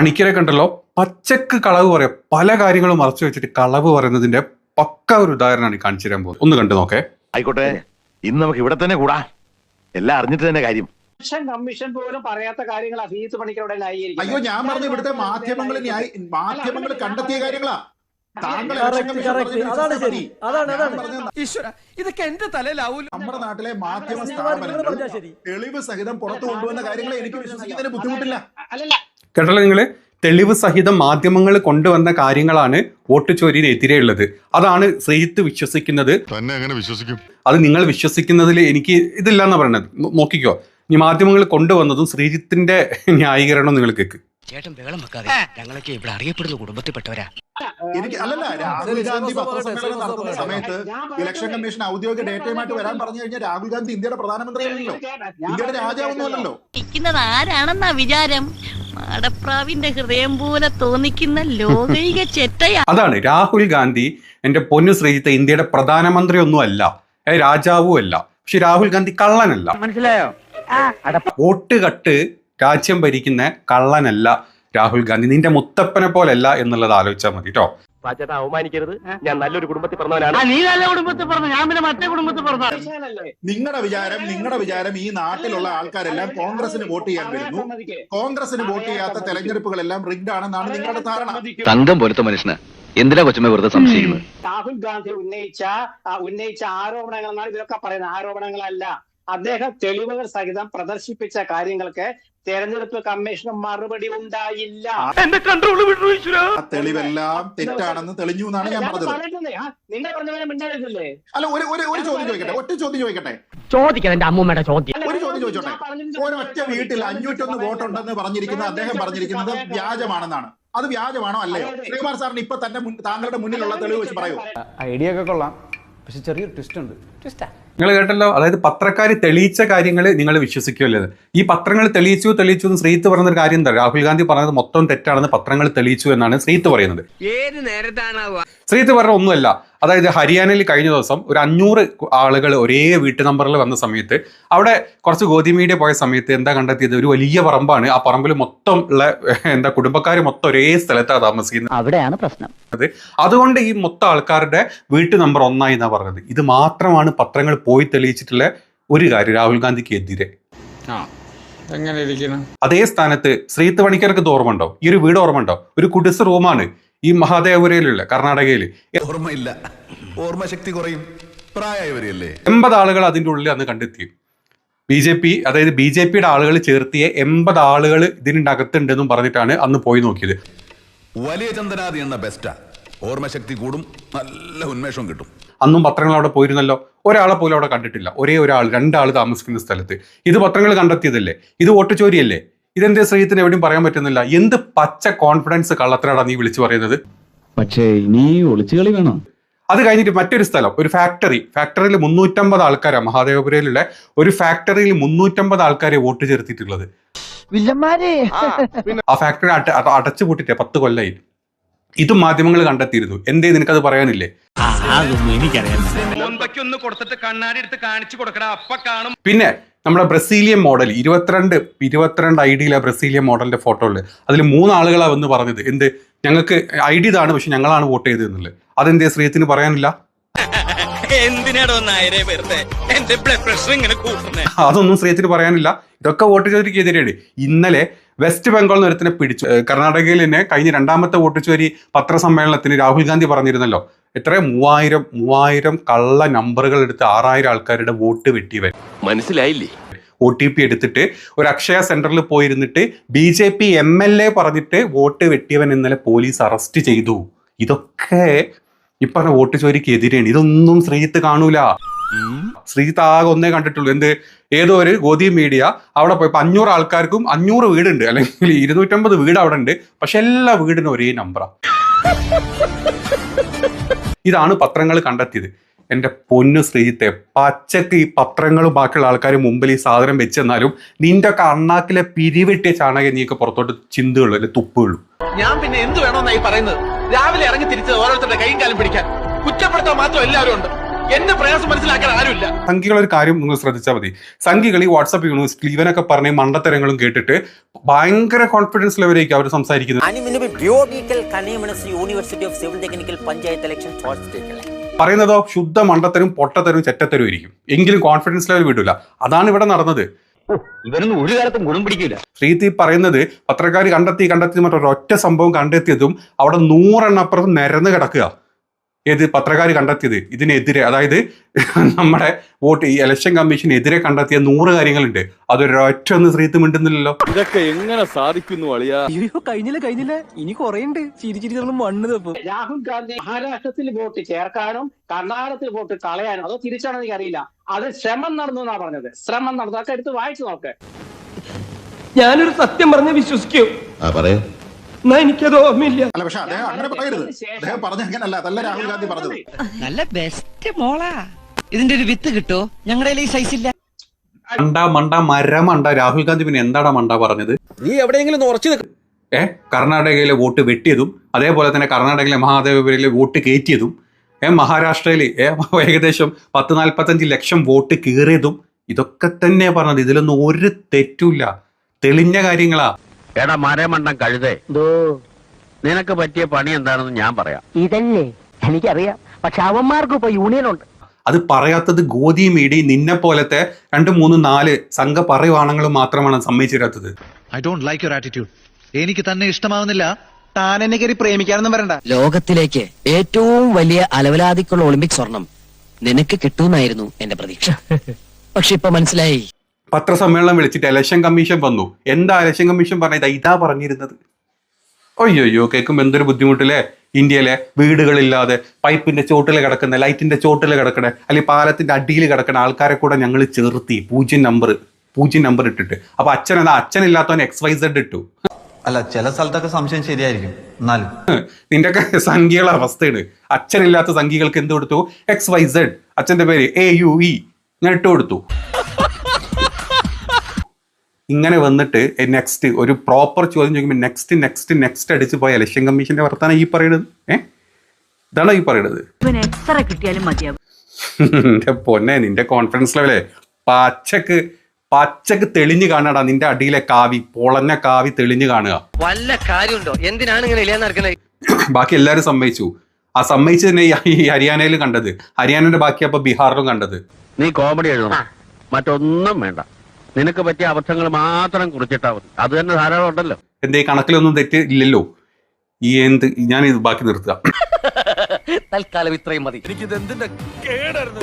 പണിക്കരൊക്കെ ഉണ്ടല്ലോ പച്ചക്ക് കളവ് പറയാം പല കാര്യങ്ങളും മറച്ചു വെച്ചിട്ട് കളവ് പറയുന്നതിന്റെ പക്ക ഒരു ഉദാഹരണമാണ് ഈ കാണിച്ചു തരാൻ പോകുന്നത്. ഒന്ന് കണ്ടു നോക്കേ. ആയിക്കോട്ടെ ഇന്ന് നമുക്ക് ഇവിടെ തന്നെ കൂടാ. എല്ലാം അറിഞ്ഞിട്ട് തന്നെ കാര്യം. ഇലക്ഷൻ കമ്മീഷൻ പോലും പറയാത്ത കാര്യങ്ങൾ അസീസ് പണിക്കവിടെ അയ്യോ ഞാൻ പറഞ്ഞു ഇവിടുത്തെ മാധ്യമങ്ങൾ മാധ്യമങ്ങൾ കണ്ടെത്തിയ കാര്യങ്ങളാ. ഇതൊക്കെ എന്റെ തലയിലാവൂല? നമ്മുടെ നാട്ടിലെ മാധ്യമ നിങ്ങൾ സ്ഥാപനങ്ങൾ തെളിവ് സഹിതം പുറത്തു കൊണ്ടുവന്ന കാര്യങ്ങളെ എനിക്ക് വിശ്വസിക്കുന്നതിന് ബുദ്ധിമുട്ടില്ല. അല്ലല്ല കേട്ടല്ലോ നിങ്ങൾ തെളിവ് സഹിതം മാധ്യമങ്ങൾ കൊണ്ടുവന്ന കാര്യങ്ങളാണ് വോട്ട് ചോരിനെതിരെ ഉള്ളത്. അതാണ് ശ്രീജിത്ത് വിശ്വസിക്കുന്നത്. തന്നെ അങ്ങനെ വിശ്വസിക്കും? അത് നിങ്ങൾ വിശ്വസിക്കുന്നതിൽ എനിക്ക് ഇതില്ല എന്നാ പറയുന്നത് നോക്കിക്കോ. ഈ മാധ്യമങ്ങൾ കൊണ്ടുവന്നതും ശ്രീജിത്തിന്റെ ന്യായീകരണം നിങ്ങൾ കേക്ക്. ചേട്ടൻ ബഹളം വെക്കാതെ ഞങ്ങളൊക്കെ ഇവിടെ അറിയപ്പെടുന്ന കുടുംബത്തിൽപ്പെട്ടവരാ. എനിക്ക് അല്ലല്ല രാഹുൽ ഗാന്ധി പത്രസമ്മേളനം നടത്തുന്ന സമയത്ത് ഇലക്ഷൻ കമ്മീഷൻ ഔദ്യോഗിക ഡേറ്റയുമായിട്ട് വരാൻ പറഞ്ഞു കഴിഞ്ഞാൽ രാഹുൽ ഗാന്ധി ഇന്ത്യയുടെ പ്രധാനമന്ത്രിയല്ലല്ലോ ഇന്ത്യയുടെ രാജാവൊന്നുമല്ലല്ലോ. ആരാണെന്നാ വിചാരം? മാടപ്രാവിന്റെ ഹൃദയം പോലെ തോന്നിക്കുന്ന ലോകൈക ചെറ്റയാ. അതാണ് രാഹുൽ ഗാന്ധി എന്റെ പൊന്നു ശ്രീജിത്ത് ഇന്ത്യയുടെ പ്രധാനമന്ത്രി ഒന്നും അല്ല രാജാവും അല്ല പക്ഷെ രാഹുൽ ഗാന്ധി കള്ളനല്ല. മനസ്സിലായോ? വോട്ട് കട്ട് രാജ്യം ഭരിക്കുന്ന കള്ളനല്ല രാഹുൽ ഗാന്ധി. നിന്റെ മുത്തപ്പനെ പോലല്ല എന്നുള്ളത് ആലോചിച്ചാൽ മതി കേട്ടോ പാച്ചേട്ടാ അവമാനിക്കരുത്. ഞാൻ നല്ലൊരു കുടുംബത്തിൽ പറഞ്ഞവനാണ്. നീ നല്ല കുടുംബത്തിൽ പറഞ്ഞു ഞാൻ പിന്നെ മറ്റേ കുടുംബത്തിൽ പറഞ്ഞു നിങ്ങളുടെ വിചാരം നിങ്ങളുടെ വിചാരം ഈ നാട്ടിലുള്ള ആൾക്കാരെല്ലാം കോൺഗ്രസിന് വോട്ട് ചെയ്യാൻ വരുന്നു. കോൺഗ്രസിന് വോട്ട് ചെയ്യാത്ത തെരഞ്ഞെടുപ്പുകളെല്ലാം റിഗ്ഡ് ആണെന്നാണ് നിങ്ങളുടെ ധാരണ. തങ്കം പോലത്തെ മനുഷ്യന് എന്തിനാ കൊച്ചമ്മ വെറുതെ സംശയിക്കുന്നത്? രാഹുൽ ഗാന്ധി ഉന്നയിച്ച ആ, ഉന്നയിച്ച ആരോപണങ്ങൾ എന്നാണ് ഇവരൊക്കെ പറയുന്നത്. ആരോപണങ്ങളല്ല. അദ്ദേഹം തെളിവുകൾ സഹിതം പ്രദർശിപ്പിച്ച കാര്യങ്ങൾക്ക് തെരഞ്ഞെടുപ്പ് കമ്മീഷന് മറുപടി ഉണ്ടായില്ല. ആ തെളിവെല്ലാം തെറ്റാണെന്ന് തെളിഞ്ഞു എന്നാണ് ഞാൻ പറഞ്ഞത്. നിങ്ങൾ പറഞ്ഞ പോലെ മിണ്ടായിരുന്നില്ലേ അല്ല ഒരു ഒരു ഒരു ചോദ്യം ചോദിക്കട്ടെ. ഒറ്റ ചോദ്യം ചോദിക്കട്ടെ. ചോദിക്കാൻ എന്റെ അമ്മൂമ്മയുടെ ചോദ്യം. ഒരു ചോദ്യം ചോദിച്ചോട്ടെ. ഒരൊറ്റ വീട്ടിൽ അഞ്ഞൂറ്റൊന്ന് വോട്ടുണ്ടെന്ന് പറഞ്ഞിരിക്കുന്ന അദ്ദേഹം പറഞ്ഞിരിക്കുന്നത് വ്യാജമാണെന്നാണ്. അത് വ്യാജമാണോ അല്ലയോ? ശ്രീകുമാർ സാറിന് ഇപ്പൊ തന്നെ താങ്കളുടെ മുന്നിലുള്ള തെളിവ് വെച്ച് പറയൂ. ഐഡിയ ഒക്കെ കൊള്ളാം. പക്ഷെ ചെറിയൊരു ട്വിസ്റ്റ് ഉണ്ട്. ട്വിസ്റ്റാ നിങ്ങൾ കേട്ടല്ലോ അതായത് പത്രക്കാർ തെളിയിച്ച കാര്യങ്ങൾ നിങ്ങൾ വിശ്വസിക്കുമല്ലേ ഈ പത്രങ്ങൾ തെളിയിച്ചു തെളിയിച്ചു എന്ന് ശ്രീത്ത് പറഞ്ഞൊരു കാര്യം എന്താ? രാഹുൽ ഗാന്ധി പറഞ്ഞത് മൊത്തം തെറ്റാണെന്ന് പത്രങ്ങൾ തെളിയിച്ചു എന്നാണ് ശ്രീത്ത് പറയുന്നത്. ഏത് നേരത്താണാവുക ശ്രീത്ത് പറഞ്ഞ ഒന്നുമല്ല. അതായത് ഹരിയാനയിൽ കഴിഞ്ഞ ദിവസം ഒരു അഞ്ഞൂറ് ആളുകൾ ഒരേ വീട്ടു നമ്പറിൽ വന്ന സമയത്ത് അവിടെ കുറച്ച് ഗോതി മീഡിയ പോയ സമയത്ത് എന്താ കണ്ടെത്തിയത്? ഒരു വലിയ പറമ്പാണ്. ആ പറമ്പിൽ മൊത്തം ഉള്ള എന്താ കുടുംബക്കാർ മൊത്തം ഒരേ സ്ഥലത്താണ് താമസിക്കുന്നത്. അവിടെയാണ് പ്രശ്നം. അതുകൊണ്ട് ഈ മൊത്തം ആൾക്കാരുടെ വീട്ടു നമ്പർ ഒന്നായി എന്നാ പറഞ്ഞത്. ഇത് മാത്രമാണ് പത്രങ്ങൾ പോയി തെളിയിച്ചിട്ടുള്ള ഒരു കാര്യം രാഹുൽ ഗാന്ധിക്ക് എതിരെ ആ എങ്ങനെ ഇരിക്കണം അതേ സ്ഥാനത്ത് ശ്രീത്ത് പണിക്കർക്ക് ഇത് ഓർമ്മ ഉണ്ടോ ഈ ഒരു വീട് ഓർമ്മ ഉണ്ടോ ഒരു കുടിസ് റൂമാണ്. ഈ മഹാദേവപുരയിലുള്ള കർണാടകയിൽ ഓർമ്മയില്ല. ഓർമ്മശക്തി കുറയും. പ്രായവരെയല്ലേ എൺപത് ആളുകൾ അതിന്റെ ഉള്ളിൽ അന്ന് കണ്ടെത്തി. ബി ജെ പി അതായത് ബി ജെ പിയുടെ ആളുകൾ ചേർത്തിയ എൺപത് ആളുകൾ ഇതിനകത്തുണ്ടെന്നും അകത്തുണ്ടെന്നും പറഞ്ഞിട്ടാണ് അന്ന് പോയി നോക്കിയത്. വലിയ ചന്ദനാദി എന്ന ബെസ്റ്റാ. ഓർമ്മശക്തി കൂടും നല്ല ഉന്മേഷവും കിട്ടും. അന്നും പത്രങ്ങൾ അവിടെ പോയിരുന്നല്ലോ. ഒരാളെ പോലും അവിടെ കണ്ടിട്ടില്ല. ഒരേ ഒരാൾ രണ്ടാൾ താമസിക്കുന്ന സ്ഥലത്ത്. ഇത് പത്രങ്ങൾ കണ്ടെത്തിയതല്ലേ? ഇത് വോട്ട് ചോരിയല്ലേ ഇതെന്തേ ശ്രീത്തിന് എവിടെയും പറയാൻ പറ്റുന്നില്ല. എന്ത് പച്ച കോൺഫിഡൻസ് കള്ളത്തിനാണ് നീ വിളിച്ചു പറയുന്നത്? പക്ഷേ ഇനി ഒളിച്ചുകളി വേണം. അത് കഴിഞ്ഞിട്ട് മറ്റൊരു സ്ഥലം ഒരു ഫാക്ടറി ഫാക്ടറിയിൽ മുന്നൂറ്റമ്പത് ആൾക്കാരാണ് മഹാദേവപുരയിലുള്ള ഒരു ഫാക്ടറിയിൽ മുന്നൂറ്റമ്പത് ആൾക്കാരെ വോട്ട് ചേർത്തിട്ടുള്ളത്. വില്ലന്മാരെ. ആ ഫാക്ടറി അട അട- അടച്ചു പൂട്ടിട്ടേ പത്ത് കൊല്ലായി. ഇതും മാധ്യമങ്ങൾ കണ്ടെത്തിയിരുന്നു. എന്തേ നിനക്കത് പറയാനില്ലേ? ഒന്ന് കൊടുത്തിട്ട് കണ്ണാടി എടുത്ത് കാണിച്ചു കൊടുക്കടാ അപ്പ കാണും. പിന്നെ നമ്മുടെ ബ്രസീലിയൻ മോഡൽ ഇരുപത്തിരണ്ട് ഇരുപത്തിരണ്ട് ഐ ഡിയിലെ ബ്രസീലിയൻ മോഡലിന്റെ ഫോട്ടോ ഉള്ളത് അതിൽ മൂന്നാളുകളാണ് വന്ന് പറഞ്ഞത്. എന്ത്? ഞങ്ങൾക്ക് ഐ ഡി ഇതാണ് പക്ഷെ ഞങ്ങളാണ് വോട്ട് ചെയ്തത് എന്നുള്ളത് അതെന്തേ ശ്രീയത്തിന് പറയാനില്ല? എന്തിനാടോ നായരെ വെറുതെ എന്റെ ബ്ലഡ് പ്രഷർ ഇങ്ങനെ അതൊന്നും ശ്രീയത്തിന് പറയാനില്ല. ഇതൊക്കെ വോട്ട് ചോദിക്കെതിരെയാണ് ഇന്നലെ വെസ്റ്റ് ബംഗാൾ നിരത്തിനെ പിടിച്ചു. കർണാടകയിൽ തന്നെ കഴിഞ്ഞ രണ്ടാമത്തെ വോട്ട് ചോരി പത്രസമ്മേളനത്തിന് രാഹുൽ ഗാന്ധി പറഞ്ഞിരുന്നല്ലോ. എത്ര മൂവായിരം മൂവായിരം കള്ള നമ്പറുകൾ എടുത്ത് ആറായിരം ആൾക്കാരുടെ വോട്ട് വെട്ടിയവൻ മനസ്സിലായില്ലേ? ഒ ടി പി എടുത്തിട്ട് ഒരു അക്ഷയ സെന്ററിൽ പോയിരുന്നിട്ട് B J P M L A പറഞ്ഞിട്ട് വോട്ട് വെട്ടിയവൻ ഇന്നലെ പോലീസ് അറസ്റ്റ് ചെയ്തു. ഇതൊക്കെ ഈ പറഞ്ഞ വോട്ട് ചോരിക്ക് എതിരെയാണ്. ഇതൊന്നും ശ്രീജിത്ത് കാണൂല. ശ്രീജിത്ത് ആകെ ഒന്നേ കണ്ടിട്ടുള്ളൂ. എന്ത്? ഏതോ ഒരു ഗോതി മീഡിയ അവിടെ പോയപ്പോ അഞ്ഞൂറ് ആൾക്കാർക്കും അഞ്ഞൂറ് വീടുണ്ട്. അല്ലെങ്കിൽ ഇരുന്നൂറ്റമ്പത് വീട് അവിടെ ഉണ്ട്. പക്ഷെ എല്ലാ വീടിനും ഒരേ നമ്പറാ ഇതാണ് പത്രങ്ങൾ കണ്ടെത്തിയത്. എന്റെ പൊന്നു ശ്രീജിത്തെ പച്ചക്ക് ഈ പത്രങ്ങളും ബാക്കിയുള്ള ആൾക്കാർ മുമ്പിൽ ഈ സാധനം വെച്ചെന്നാലും നിന്റെ കണ്ണാക്കിലെ പിരിവെട്ടിയ ചാണകം നീക്ക് പുറത്തോട്ട് ചിന്തകളും അല്ലെ തുപ്പുള്ളൂ ഞാൻ പിന്നെ എന്ത് വേണമെന്നായി പറയുന്നത്? രാവിലെ ഇറങ്ങി തിരിച്ചത് ഓരോരുത്തരുടെ കൈയും കാലം പിടിക്കാൻ. കുറ്റപ്പെടുത്താൻ മാത്രം എല്ലാവരും ഉണ്ട്. എന്റെ പ്രയാസം മനസ്സിലാക്കാൻ ആരുമില്ല. സംഘികളൊരു ഒരു കാര്യം നിങ്ങൾ ശ്രദ്ധിച്ചാൽ മതി. സംഘികൾ ഈ വാട്സപ്പ് യൂണിവേഴ്സിറ്റി ഇവനൊക്കെ പറഞ്ഞ മണ്ടത്തരങ്ങളും കേട്ടിട്ട് ഭയങ്കര കോൺഫിഡൻസ് ലെവലേക്ക് അവർ സംസാരിക്കുന്നത് university of civil technical panchayat election പറയുന്നതോ ശുദ്ധ മണ്ടത്തരും പൊട്ടത്തരും ചെറ്റത്തരും ഇരിക്കും എങ്കിലും കോൺഫിഡൻസ് ലെവൽ വിടില്ല അതാണ് ഇവിടെ നടന്നത്. ഇവരൊന്നും ഒരു കാലത്തും ഗുണം പിടിക്കില്ല ശ്രീതി പറയുന്നത് പത്രക്കാർ കണ്ടെത്തി കണ്ടെത്തി മറ്റൊരൊറ്റ സംഭവം കണ്ടെത്തിയതും അവിടെ നൂറെണ്ണപ്പുറത്ത് നിരന്ന് കിടക്കുക. ഏത് പത്രക്കാർ കണ്ടെത്തിയത്? ഇതിനെതിരെ അതായത് നമ്മുടെ വോട്ട് ഈ ഇലക്ഷൻ കമ്മീഷനെതിരെ കണ്ടെത്തിയ നൂറ് കാര്യങ്ങളുണ്ട്. അതൊരൊറ്റ ഒന്ന് ശ്രീത്ത് മിണ്ടുന്നില്ലല്ലോ. ഇതൊക്കെ എങ്ങനെ സാധിക്കുന്നു അളിയാ? അയ്യോ കഴിഞ്ഞില്ല കഴിഞ്ഞില്ല. ഇനി കൊറേ ഉണ്ട് ചിരി ചിരി മണ്ണ് തപ്പും രാഹുൽ ഗാന്ധി മഹാരാഷ്ട്രത്തിൽ വോട്ട് ചേർക്കാനും കർണാടകത്തിൽ വോട്ട് കളയാനും അതോ തിരിച്ചാണോ എനിക്ക് അറിയില്ല അത് ശ്രമം നടന്നു എന്നാ പറഞ്ഞത്. ശ്രമം നടന്നു. അതൊക്കെ എടുത്ത് വായിച്ചു നോക്ക്. ഞാനൊരു സത്യം പറഞ്ഞ് വിശ്വസിക്കൂ. പറയൂ. എനിക്കത് ഓർമ്മയില്ല. അല്ല പക്ഷെ അദ്ദേഹം അങ്ങനെ പറയരുത്. അദ്ദേഹം പറഞ്ഞ അങ്ങനല്ല അതല്ല രാഹുൽ ഗാന്ധി പറഞ്ഞത് നല്ല ബെസ്റ്റ് മോളാ. ഇതിന്റെ ഒരു വിത്ത് കിട്ടോ? ഞങ്ങളുടെ ഈ സൈസ് ഇല്ല. മണ്ട മണ്ട മരമണ്ട രാഹുൽ ഗാന്ധി പിന്നെ എന്താടാ മണ്ട പറഞ്ഞത്? നീ എവിടെയെങ്കിലും ഉറച്ചു നിൽക്കും ഏ? കർണാടകയിലെ വോട്ട് വെട്ടിയതും അതേപോലെ തന്നെ കർണാടകയിലെ മഹാദേവപുരയിലെ വോട്ട് കയറ്റിയതും ഏ മഹാരാഷ്ട്രയിൽ ഏ ഏകദേശം പത്ത് നാൽപ്പത്തഞ്ച് ലക്ഷം വോട്ട് കീറിയതും ഇതൊക്കെ തന്നെയാ പറഞ്ഞത്. ഇതിലൊന്നും ഒരു തെറ്റുമില്ല. തെളിഞ്ഞ കാര്യങ്ങളാ. എടാ മരമണ്ടം കഴുതേ. നിനക്ക് പറ്റിയ പണി എന്താണെന്ന് ഞാൻ പറയാം. ഇതല്ലേ? എനിക്കറിയാം. പക്ഷെ അവന്മാർക്ക് ഇപ്പൊ യൂണിയൻ ഉണ്ട്. അത് പറയാത്തത് ഗോതി മീടി നിന്നെ പോലത്തെ രണ്ട് മൂന്ന് നാല് സംഘ പറയുവാണങ്ങൾ മാത്രമാണ് സമ്മതിച്ചിരാത്തത്. I don't like your attitude എനിക്ക് തന്നെ ഇഷ്ടമാവുന്നില്ല. താൻ എന്നെ കയറി പ്രേമിക്കാനൊന്നും വരണ്ട. ലോകത്തിലേക്ക് ഏറ്റവും വലിയ അലവലാതിക്കുള്ള ഒളിമ്പിക് സ്വർണം നിനക്ക് കിട്ടുമെന്നായിരുന്നു എന്റെ പ്രതീക്ഷ. പക്ഷെ ഇപ്പൊ മനസ്സിലായി. പത്രസമ്മേളനം വിളിച്ചിട്ട് ഇലക്ഷൻ കമ്മീഷൻ വന്നു. എന്താ ഇലക്ഷൻ കമ്മീഷൻ പറഞ്ഞത്? ഇതാ പറഞ്ഞിരുന്നത്. അയ്യോയ്യോ കേൾക്കുമ്പോൾ എന്തൊരു ബുദ്ധിമുട്ടില്ലേ? ഇന്ത്യയിലെ വീടുകളില്ലാതെ പൈപ്പിന്റെ ചോട്ടിൽ കിടക്കുന്ന ലൈറ്റിന്റെ ചോട്ടിൽ കിടക്കണ അല്ലെങ്കിൽ പാലത്തിന്റെ അടിയിൽ കിടക്കണ ആൾക്കാരെ കൂടെ ഞങ്ങൾ ചേർത്തി. പൂജ്യം നമ്പർ പൂജ്യം നമ്പർ ഇട്ടിട്ട്. അപ്പൊ അച്ഛൻ എന്താ അച്ഛനില്ലാത്തവൻ എക്സ് വൈ സെഡ് ഇട്ടു. അല്ല ചില സ്ഥലത്തൊക്കെ സംശയം ശരിയായിരിക്കും. എന്നാലും. നിന്റെയൊക്കെ സംഖ്യകളുടെ അവസ്ഥയാണ്. അച്ഛനില്ലാത്ത സംഖ്യകൾക്ക് എന്ത് കൊടുത്തു? എക്സ് വൈ സെഡ് അച്ഛന്റെ പേര് എ യു ഇ ഞാൻ ഇട്ട് കൊടുത്തു. ഇങ്ങനെ വന്നിട്ട് നെക്സ്റ്റ് ഒരു പ്രോപ്പർ ചോദ്യം ചോദിക്കുമ്പോൾ നെക്സ്റ്റ് നെക്സ്റ്റ് നെക്സ്റ്റ് അടിച്ച് പോയ ഇലക്ഷൻ കമ്മീഷന്റെ വർത്താനം ഈ പറയുന്നത് ഏ? ഇതാണോ ഈ പറയുന്നത് എന്റെ പൊന്നെ നിന്റെ കോൺഫിഡൻസ് ലെവലേ പച്ചക്ക് പച്ചക്ക് തെളിഞ്ഞു കാണാടാ നിന്റെ അടിയിലെ കാവി പൊളഞ്ഞ കാവി തെളിഞ്ഞു കാണുക. വല്ല കാര്യമുണ്ടോ? എന്തിനാണ് ഇങ്ങനെ ബാക്കി എല്ലാവരും സമ്മതിച്ചു. ആ സമ്മതിച്ചു തന്നെ ഈ ഈ ഹരിയാനയിൽ കണ്ടത്. ഹരിയാനയുടെ ബാക്കി അപ്പൊ ബീഹാറിലും കണ്ടത്. നീ കോമഡി എഴുതണം. മറ്റൊന്നും വേണ്ട. നിനക്ക് പറ്റിയ അബദ്ധങ്ങൾ മാത്രം കുറിച്ചിട്ടാ മതി. അത് തന്നെ ധാരാളം ഉണ്ടല്ലോ. എന്തേ കണക്കിലൊന്നും തെറ്റ് ഇല്ലല്ലോ. ഈ എന്ത് ഞാൻ ഇത് ബാക്കി നിർത്തുക. തൽക്കാലം ഇത്രയും മതി. എനിക്കിത് എന്തിന്റെ കേടായിരുന്നു